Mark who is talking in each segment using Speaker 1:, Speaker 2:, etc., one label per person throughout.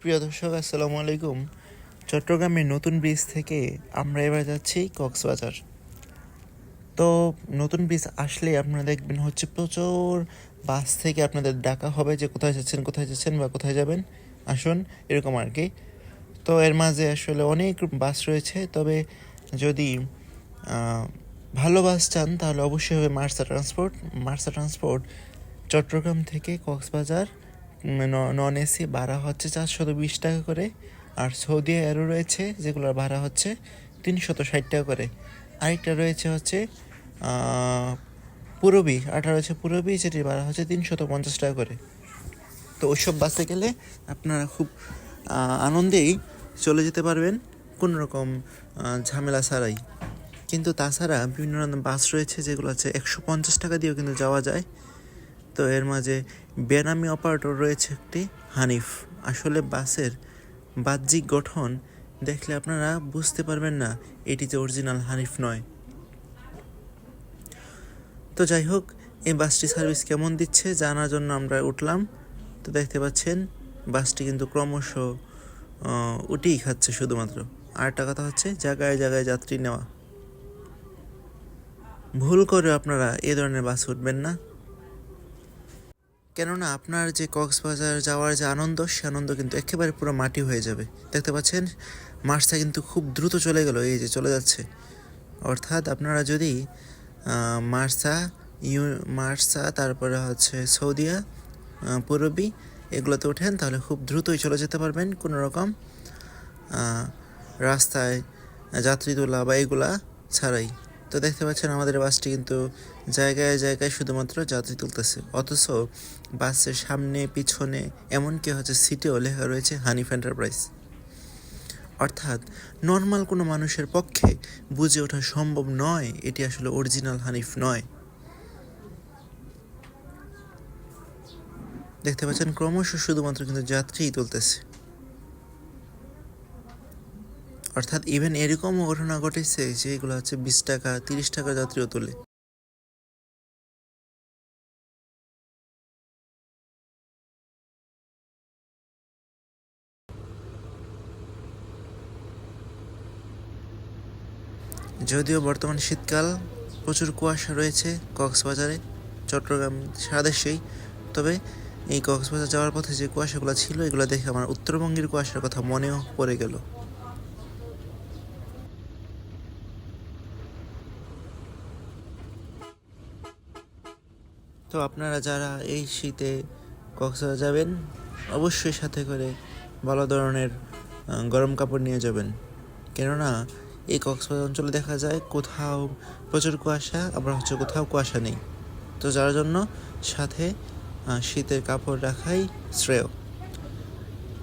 Speaker 1: সুপ্রিয় দর্শক, আসসালামু আলাইকুম। চট্টগ্রামের নতুন ব্রিজ থেকে আমরা এবার যাচ্ছি কক্সবাজার। তো নতুন ব্রিজ আসলে আপনারা দেখবেন হচ্ছে প্রচুর বাস থেকে আপনাদের ডাকা হবে যে কোথায় যাচ্ছেন কোথায় যাচ্ছেন বা কোথায় যাবেন। আসুন, এরকম আর কি। তো এর মাঝে আসলে অনেক বাস রয়েছে, তবে যদি ভালো বাস চান, তাহলে অবশ্যই হবে মার্সা ট্রান্সপোর্ট মার্সা ট্রান্সপোর্ট চট্টগ্রাম থেকে কক্সবাজার। নন এসি ভাড়া হচ্ছে চারশত বিশ টাকা করে। আর সৌদি এরও রয়েছে, যেগুলোর ভাড়া হচ্ছে তিনশত ষাট টাকা করে। আরেকটা রয়েছে হচ্ছে পূরবী আরেকটা রয়েছে পূরবী, যেটির ভাড়া হচ্ছে তিনশত পঞ্চাশ টাকা করে। তো ওইসব বাসে গেলে আপনারা খুব আনন্দেই চলে যেতে পারবেন কোনো রকম ঝামেলা ছাড়াই। কিন্তু তাছাড়া বিভিন্ন ধরনের বাস রয়েছে, যেগুলো আছে একশো পঞ্চাশ টাকা দিয়েও কিন্তু যাওয়া যায়। তো এর মাঝে বেনামি অপারেটর রয়েছে একটি হানিফ। আসলে বাসের বাহ্যিক গঠন দেখলে আপনারা বুঝতে পারবেন না, এটি যে অরিজিনাল হানিফ নয়। তো যাই হোক, এই বাসটি সার্ভিস কেমন দিচ্ছে জানার জন্য আমরা উঠলাম। তো দেখতে পাচ্ছেন, বাসটি কিন্তু ক্রমশ উঠেই খাচ্ছে শুধুমাত্র। আরেকটা কথা হচ্ছে, জায়গায় জায়গায় যাত্রী নেওয়া। ভুল করে আপনারা এ ধরনের বাস উঠবেন না। কেননা আপনার যে কক্সবাজার যাওয়ার যে আনন্দ, সে আনন্দ কিন্তু একেবারে পুরো মাটি হয়ে যাবে। দেখতে পাচ্ছেন, মার্চটা কিন্তু খুব দ্রুত চলে গেল, এই যে চলে যাচ্ছে। অর্থাৎ আপনারা যদি মার্সা ইউ মার্সা তারপরে হচ্ছে সৌদিয়া পূরবী এগুলোতে ওঠেন, তাহলে খুব দ্রুতই চলে যেতে পারবেন কোনো রকম রাস্তায় যাত্রী তোলা বা এগুলা ছাড়াই। তো দেখতে পাচ্ছেন আমাদের বাসটি কিন্তু জায়গায় জায়গায় শুধুমাত্র যাত্রী তুলতেছে। অথচ বাসের সামনে, পিছনে, এমনকি হচ্ছে সিটেও লেখা রয়েছে হানিফ এন্টারপ্রাইজ। অর্থাৎ নর্মাল কোনো মানুষের পক্ষে বুঝে ওঠা সম্ভব নয়, এটি আসলে অরিজিনাল হানিফ নয়। দেখতে পাচ্ছেন ক্রমশ শুধুমাত্র কিন্তু যাত্রীই তুলতেছে। অর্থাৎ ইভেন এরকমও ঘটনা ঘটেছে যেগুলো হচ্ছে বিশ টাকা, তিরিশ টাকা যাত্রীও তোলে। যদিও বর্তমান শীতকাল, প্রচুর কুয়াশা রয়েছে কক্সবাজারে, চট্টগ্রাম সারা দেশেই তবে এই কক্সবাজার যাওয়ার পথে যে কুয়াশাগুলো ছিল, এগুলো দেখে আমার উত্তরবঙ্গের কুয়াশার কথা মনেও পড়ে গেল। তো আপনারা যারা এই শীতে কক্সবাজার যাবেন অবশ্যই সাথে করে ভালো ধরনের গরম কাপড় নিয়ে যাবেন। কেননা এই কক্সবাজার অঞ্চলে দেখা যায় কোথাও প্রচুর কুয়াশা আবার হচ্ছে কোথাও কুয়াশা নেই। তো যার জন্য সাথে শীতের কাপড় রাখাই শ্রেয়।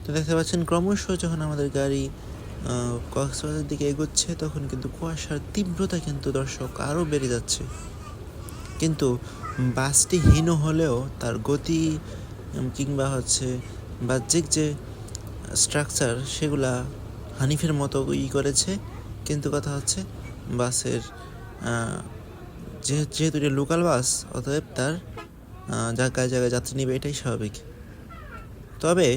Speaker 1: তো দেখতে পাচ্ছেন ক্রমশ যখন আমাদের গাড়ি আহ, কক্সবাজারের দিকে এগোচ্ছে তখন কিন্তু কুয়াশার তীব্রতা কিন্তু দর্শক আরও বেড়ে যাচ্ছে। কিন্তু বাসটি হীন হলেও তার গতি কিংবা হচ্ছে বাহ্যিক যে স্ট্রাকচার সেগুলা হানিফের মতো ই করেছে। কিন্তু কথা হচ্ছে বাসের যেহেতু এটা লোকাল বাস, অতএব তার জায়গায় জায়গায় যাত্রী নেবে, এটাই স্বাভাবিক। তবে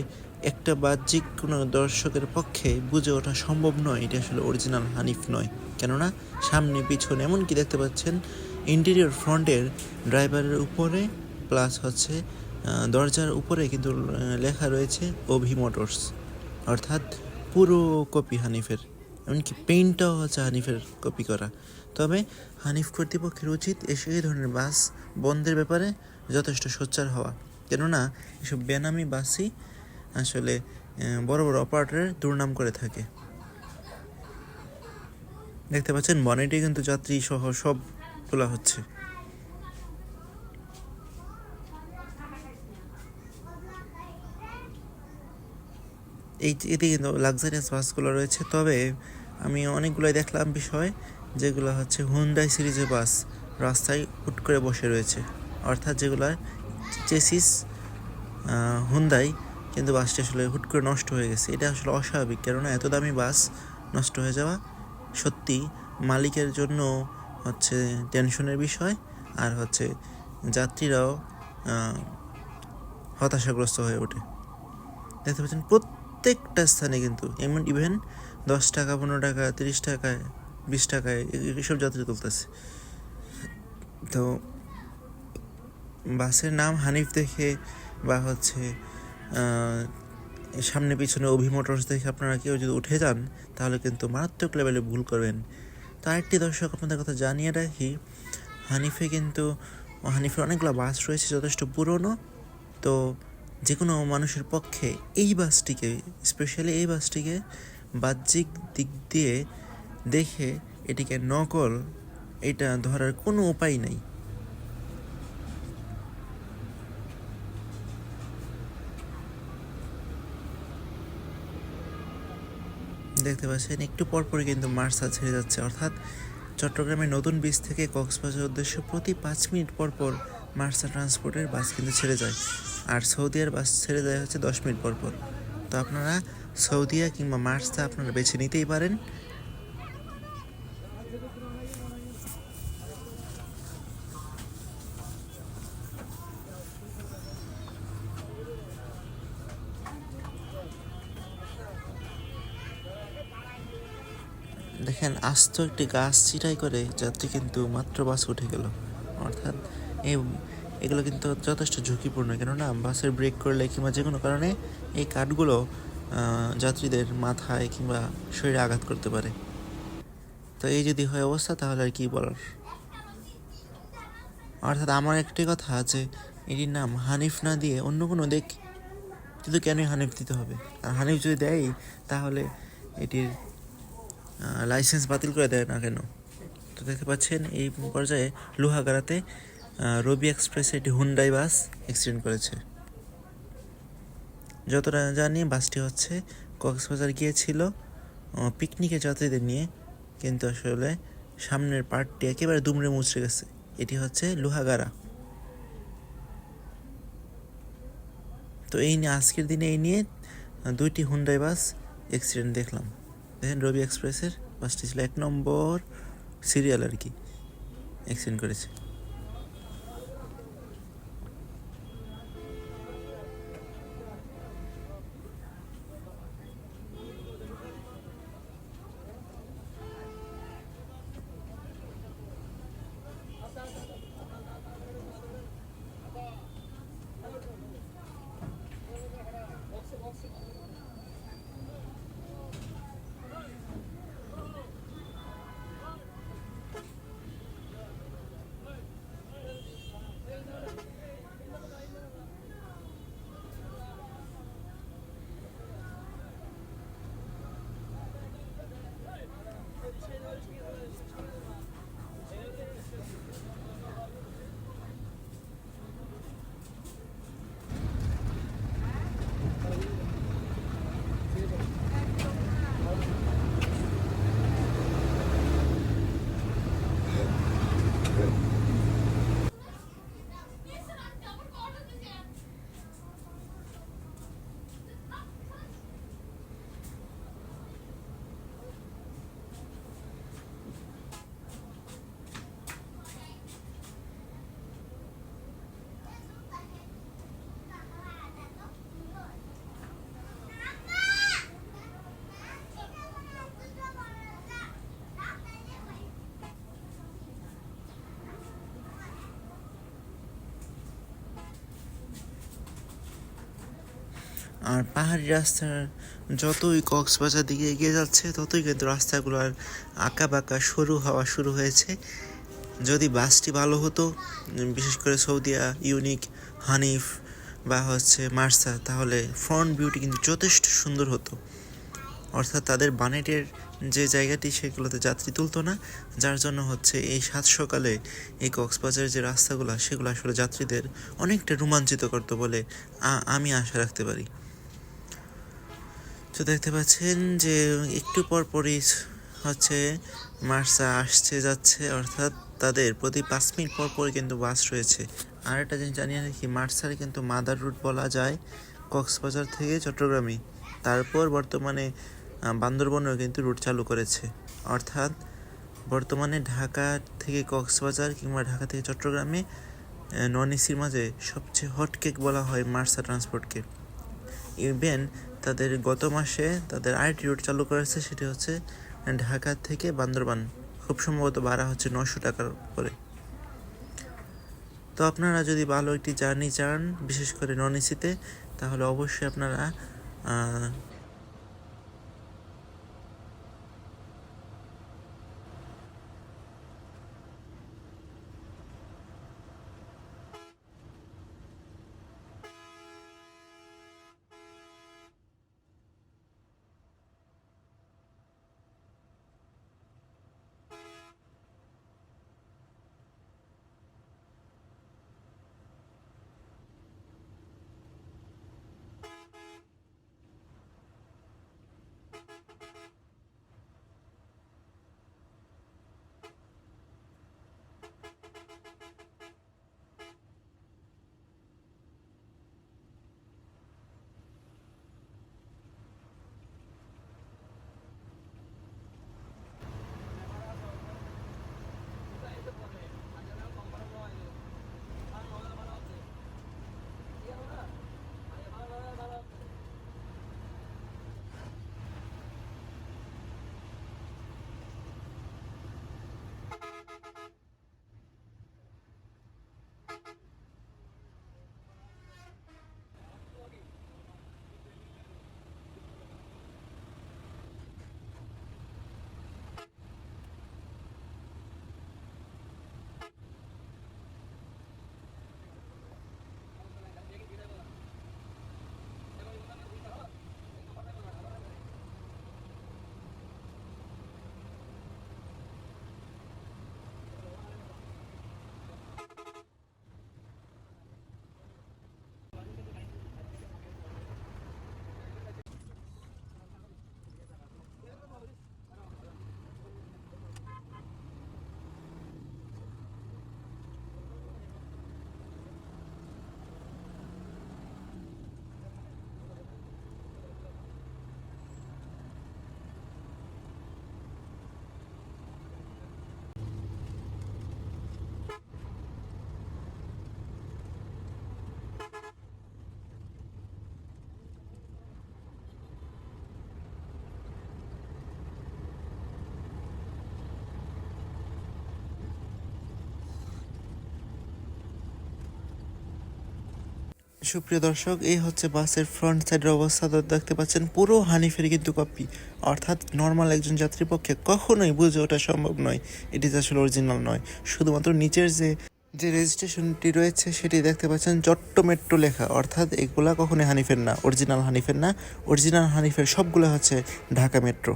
Speaker 1: একটা বাহ্যিক কোনো দর্শকের পক্ষে বুঝে ওঠা সম্ভব নয়, এটা আসলে অরিজিনাল হানিফ নয়। কেননা সামনে, পিছনে এমনকি দেখতে পাচ্ছেন ইন্টেরিয়র ফ্রন্টের ড্রাইভারের উপরে প্লাস হচ্ছে দরজার উপরে কিন্তু লেখা রয়েছে অভি মোটরস। অর্থাৎ পুরো কপি হানিফের। এমনকি পেইন্টটাও হচ্ছে হানিফের কপি করা। তবে হানিফ কর্তৃপক্ষের উচিত এসে এই ধরনের বাস বন্ধের ব্যাপারে যথেষ্ট সোচ্চার হওয়া। কেননা, এসব বেনামি বাসই আসলে বড় বড় অপারেটরের দুর্নাম করে থাকে। দেখতে পাচ্ছেন বনেটে কিন্তু যাত্রী সহ সব তোলা হচ্ছে। এই এতে কিন্তু লাক্সারিয়াস বাসগুলো রয়েছে। তবে আমি অনেকগুলোই দেখলাম বিষয়, যেগুলো হচ্ছে হুন্ডাই সিরিজের বাস রাস্তায় উট করে বসে রয়েছে। অর্থাৎ যেগুলো চেসিস হুন্দাই কিন্তু বাসটি আসলে হুট করে নষ্ট হয়ে গেছে। এটা আসলে অস্বাভাবিক, কেননা এত দামি বাস নষ্ট হয়ে যাওয়া সত্যি মালিকের জন্য হচ্ছে টেনশনের বিষয় আর হচ্ছে যাত্রীরাও হতাশাগ্রস্ত হয়ে ওঠে। দেখতে পাচ্ছেন প্রত্যেকটা স্থানে কিন্তু এমন ইভেন দশ টাকা, পনেরো টাকা, তিরিশ টাকায় বিশ টাকায় এসব যাত্রী তুলতেছে। তো বাসের নাম হানিফ দেখে বা হচ্ছে সামনে পিছনে অভি মোটরস দেখে আপনারা কেউ যদি উঠে যান, তাহলে কিন্তু মারাত্মক লেভেলে ভুল করবেন। তো একটি দর্শক আপনাদের কথা জানিয়ে রাখি, হানিফে কিন্তু, হানিফের অনেকগুলো বাস রয়েছে যথেষ্ট পুরনো। তো যে কোনো মানুষের পক্ষে এই বাসটিকে স্পেশালি এই বাসটিকে বাহ্যিক দিক দিয়ে দেখে এটিকে নকল, এটা ধরার কোনো উপায় নেই। দেখতে পাচ্ছেন, একটু পরপর কিন্তু মার্সা ছেড়ে যাচ্ছে। অর্থাৎ চট্টগ্রামের নতুন বীজ থেকে কক্সবাজার উদ্দেশ্য প্রতি পাঁচ মিনিট পর পর মার্সা ট্রান্সপোর্টের বাস কিন্তু ছেড়ে যায়। আর সৌদিয়ার বাস ছেড়ে যায় হচ্ছে দশ মিনিট পর পর। তো আপনারা সৌদিয়া কিংবা মার্সা আপনারা বেছে নিতেই পারেন। দেখেন, আস্ত একটি গাছ চিটাই করে যাতে কিন্তু মাত্র বাস উঠে গেল। অর্থাৎ এই এগুলো কিন্তু যথেষ্ট ঝুঁকিপূর্ণ, কেননা বাসের ব্রেক করলে কিংবা যে কোনো কারণে এই কাঠগুলো যাত্রীদের মাথায় কিংবা শরীরে আঘাত করতে পারে। তো এই যদি হয় অবস্থা, তাহলে আর কি বলার? অর্থাৎ আমার একটি কথা যে, এটির নাম হানিফ না দিয়ে অন্য কোনো দেখ কিন্তু কেনই হানিফ দিতে হবে? আর হানিফ যদি দেয় তাহলে এটির লাইসেন্স বাতিল করে দেয় না কেন? তো দেখতে পাচ্ছেন এই পর্যায়ে লোহাগাড়াতে রবি এক্সপ্রেসে একটি হুন্ডাই বাস অ্যাক্সিডেন্ট করেছে। যতটা জানি বাসটি হচ্ছে কক্সবাজার গিয়েছিল পিকনিকে যাত্রীদের নিয়ে, কিন্তু আসলে সামনের পার্টটি একেবারে দুমড়ে মুচড়ে গেছে। এটি হচ্ছে লোহাগাড়া। তো এই নিয়ে, আজকের দিনে এই নিয়ে দুইটি হুন্ডাই বাস অ্যাক্সিডেন্ট দেখলাম। দেখেন রবি এক্সপ্রেসের বাসটি ছিল এক নম্বর সিরিয়াল আর কি। অ্যাক্সিডেন্ট করেছে। আর পাহাড়ি রাস্তার যতই কক্সবাজার দিকে এগিয়ে যাচ্ছে, ততই কিন্তু রাস্তাগুলোর আঁকা বাঁকা সরু হওয়া শুরু হয়েছে। যদি বাসটি ভালো হতো, বিশেষ করে সৌদিয়া, ইউনিক, হানিফ বা হচ্ছে মার্সা, তাহলে ফ্রন্ট ভিউটি কিন্তু যথেষ্ট সুন্দর হতো। অর্থাৎ তাদের বানেটের যে জায়গাটি, সেগুলোতে যাত্রী তুলতো না, যার জন্য হচ্ছে এই সাত সকালে এই কক্সবাজারের যে রাস্তাগুলো, সেগুলো আসলে যাত্রীদের অনেকটা রোমাঞ্চিত করতো বলে আমি আশা রাখতে পারি। তো দেখতে পাচ্ছেন যে একটু পর পরই হচ্ছে মার্সা আসছে, যাচ্ছে, অর্থাৎ তাদের প্রতি পাঁচ মিনিট পর পর কিন্তু বাস রয়েছে। আর একটা জিনিস জানিয়ে রাখি মার্সার কিন্তু মাদার রুট বলা যায় কক্সবাজার থেকে চট্টগ্রামে। তারপর বর্তমানে বান্দরবনেও কিন্তু রুট চালু করেছে। অর্থাৎ বর্তমানে ঢাকা থেকে কক্সবাজার কিংবা ঢাকা থেকে চট্টগ্রামে নন এসির মাঝে সবচেয়ে হট কেক বলা হয় মার্সা ট্রান্সপোর্টকে ইভেন তাদের গত মাসে তাদের আরেকটি রুট চালু করেছে, সেটি হচ্ছে ঢাকা থেকে বান্দরবান। খুব সম্ভবত ভাড়া হচ্ছে নশো টাকার করে তো আপনারা যদি ভালো একটি জার্নি চান, বিশেষ করে নন এসিতে, তাহলে অবশ্যই আপনারা সুপ্রিয় দর্শক, এই হচ্ছে বাসের ফ্রন্ট সাইডের অবস্থা। দেখতে পাচ্ছেন, পুরো হানিফের কিন্তু কপি অর্থাৎ নর্মাল একজন যাত্রীর পক্ষে কখনোই বুঝে ওঠা সম্ভব নয়। এটি আসলে অরিজিনাল নয়। শুধুমাত্র নিচের যে যে রেজিস্ট্রেশনটি রয়েছে, সেটি দেখতে পাচ্ছেন চট্ট মেট্রো লেখা। অর্থাৎ এগুলা কখনোই হানিফের না অরিজিনাল হানিফের না। অরিজিনাল হানিফের সবগুলো হচ্ছে ঢাকা মেট্রো